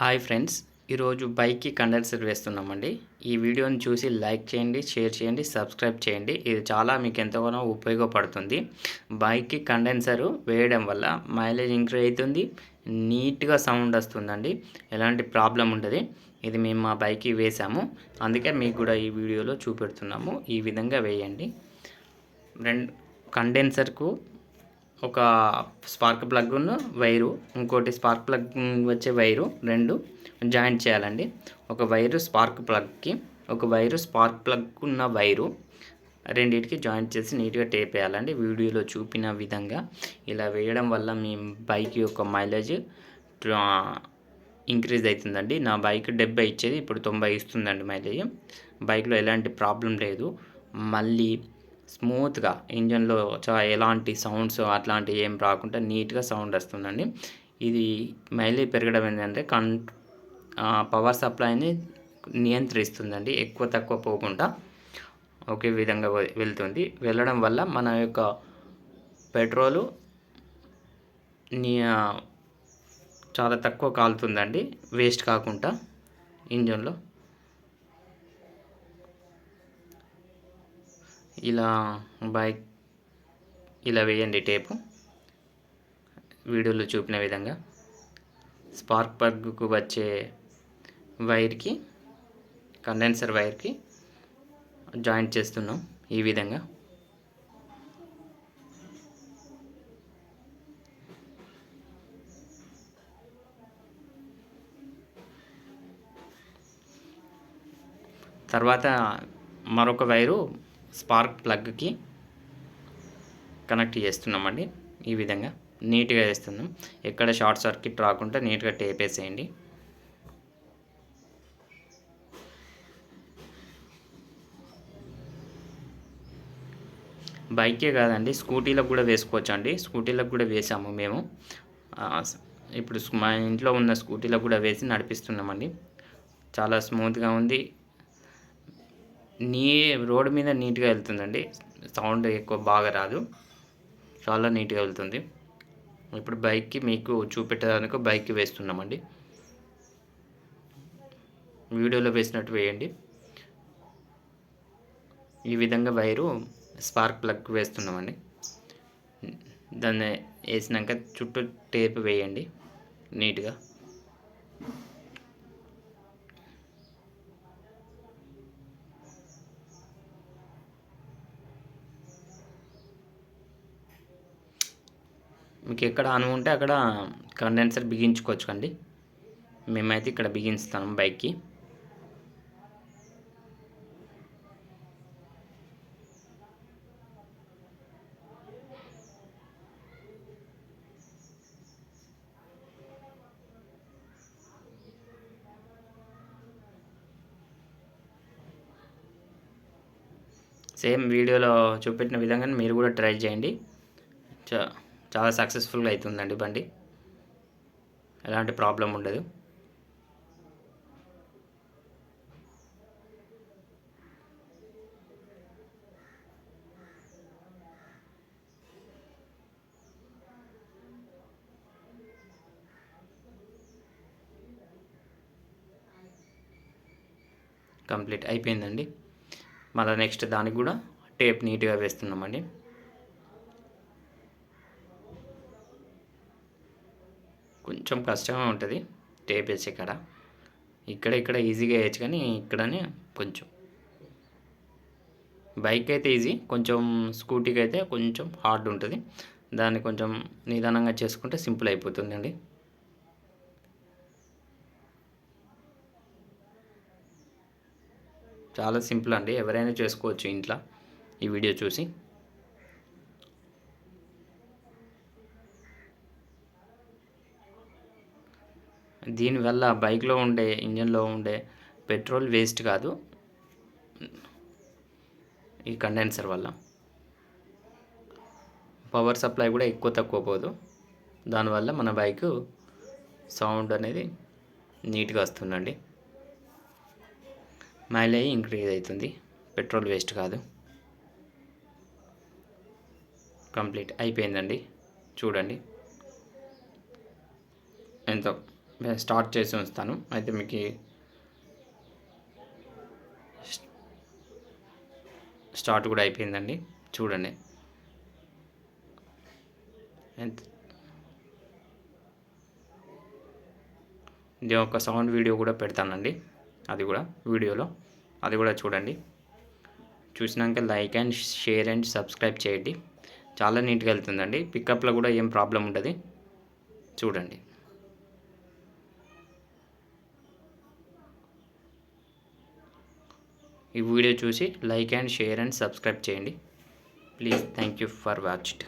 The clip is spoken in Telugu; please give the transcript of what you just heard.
హాయ్ ఫ్రెండ్స్ ఈరోజు బైక్కి కండెన్సర్ వేస్తున్నామండి. ఈ వీడియోని చూసి లైక్ చేయండి షేర్ చేయండి సబ్స్క్రైబ్ చేయండి. ఇది చాలా మీకు ఎంతగానో ఉపయోగపడుతుంది. బైక్కి కండెన్సర్ వేయడం వల్ల మైలేజ్ ఇంక్రీజ్ అవుతుంది నీట్గా సౌండ్ వస్తుందండి. ఎలాంటి ప్రాబ్లం ఉండదు. ఇది మేము మా బైక్కి వేసాము. అందుకే మీకు కూడా ఈ వీడియోలో చూపెడుతున్నాము. ఈ విధంగా వేయండి. రెండు కండెన్సర్కు ఒక స్పార్క్ ప్లగ్ వైరు ఇంకోటి స్పార్క్ ప్లగ్ వచ్చే వైరు రెండు జాయింట్ చేయాలండి. ఒక వైరు స్పార్క్ ప్లగ్కి ఒక వైరు స్పార్క్ ప్లగ్ ఉన్న వైరు రెండింటికి జాయింట్ చేసి నీట్గా టేప్ వేయాలండి. వీడియోలో చూపిన విధంగా ఇలా వేయడం వల్ల మీ బైక్ యొక్క మైలేజ్ ఇంక్రీజ్ అవుతుందండి. నా బైక్ డెబ్బై ఇచ్చేది ఇప్పుడు తొంభై ఇస్తుందండి మైలేజ్. బైక్లో ఎలాంటి ప్రాబ్లం లేదు. మళ్ళీ స్మూత్గా ఇంజన్లో ఎలాంటి సౌండ్స్ అట్లాంటివి ఏం రాకుండా నీట్గా సౌండ్ వస్తుందండి. ఇది మైలేజ్ పెరగడం ఏంటంటే కన్ పవర్ సప్లైని నియంత్రిస్తుందండి ఎక్కువ తక్కువ పోకుండా ఒకే విధంగా వెళ్తుంది. వెళ్ళడం వల్ల మన యొక్క పెట్రోలు చాలా తక్కువ కాలుతుందండి వేస్ట్ కాకుండా ఇంజన్లో. ఇలా బైక్ ఇలా వేయండి టేపు. వీడియోలో చూపిన విధంగా స్పార్క్ ప్లగ్కు వచ్చే వైర్కి కండెన్సర్ వైర్కి జాయింట్ చేస్తున్నాం ఈ విధంగా. తర్వాత మరొక వైరు స్పార్క్ ప్లగ్కి కనెక్ట్ చేస్తున్నామండి. ఈ విధంగా నీట్గా వేస్తున్నాం ఎక్కడ షార్ట్ సర్క్యూట్ రాకుండా నీట్గా టేప్ వేసేయండి. బైకే కాదండి స్కూటీలకు కూడా వేసుకోవచ్చు అండి స్కూటీలకు కూడా వేసాము మేము. ఇప్పుడు మా ఇంట్లో ఉన్న స్కూటీలకు కూడా వేసి నడిపిస్తున్నామండి. చాలా స్మూత్గా ఉంది. నీ రోడ్ మీద నీట్గా వెళ్తుందండి. సౌండ్ ఎక్కువ బాగా రాదు. చాలా నీట్గా వెళ్తుంది. ఇప్పుడు బైక్కి మీకు చూపెట్టడానికి బైక్కి వేస్తున్నామండి. వీడియోలో వేసినట్టు వేయండి. ఈ విధంగా వైరు స్పార్క్ ప్లగ్ వేస్తున్నామండి. దాన్ని వేసినాక చుట్టూ టేప్ వేయండి. నీట్గా. మీకు ఎక్కడ అను ఉంటే అక్కడ కండెన్సర్ బిగించుకోవచ్చు అండి మేమైతే ఇక్కడ బిగించుతాం బైక్కి. సేమ్ వీడియోలో చూపెట్టిన విధంగా మీరు కూడా ట్రై చేయండి. చా చాలా సక్సెస్ఫుల్గా అవుతుందండి బండి. ఎలాంటి ప్రాబ్లం ఉండదు. కంప్లీట్ అయిపోయిందండి. మళ్ళీ నెక్స్ట్ దానికి కూడా టేప్ నీట్గా వేస్తున్నామండి. కొంచెం కష్టంగా ఉంటుంది. టేప్ వేసే కాడ ఇక్కడ ఇక్కడ ఈజీగా వేయచ్చు కానీ ఇక్కడనే కొంచెం. బైక్ అయితే ఈజీ కొంచెం స్కూటీకి అయితే కొంచెం హార్డ్ ఉంటుంది. దాన్ని కొంచెం నిదానంగా చేసుకుంటే సింపుల్ అయిపోతుందండి. చాలా సింపుల్ అండి. ఎవరైనా చేసుకోవచ్చు ఇంట్లో ఈ వీడియో చూసి. దీనివల్ల బైక్లో ఉండే ఇంజన్లో ఉండే పెట్రోల్ వేస్ట్ కాదు. ఈ కండెన్సర్ వల్ల. పవర్ సప్లై కూడా ఎక్కువ తక్కువ పోదు. దానివల్ల మన బైక్ సౌండ్ అనేది నీట్గా వస్తుందండి. మైలేజ్ ఇంక్రీజ్ అవుతుంది. పెట్రోల్ వేస్ట్ కాదు. కంప్లీట్ అయిపోయిందండి. చూడండి. ఎంతో స్టార్ట్ చేసి ఉంచుతాను. అయితే మీకు స్టార్ట్ కూడా అయిపోయిందండి. చూడండి. దీని ఇది ఒక సౌండ్ వీడియో కూడా పెడతానండి. అది కూడా వీడియోలో. అది కూడా చూడండి. చూసినాక like and share and subscribe చేయండి. చాలా నీట్గా వెళ్తుందండి. పికప్లో కూడా ఏం ప్రాబ్లం ఉంటుంది చూడండి. ఈ వీడియో చూసి like and share and subscribe చేయండి. Please thank you for watched.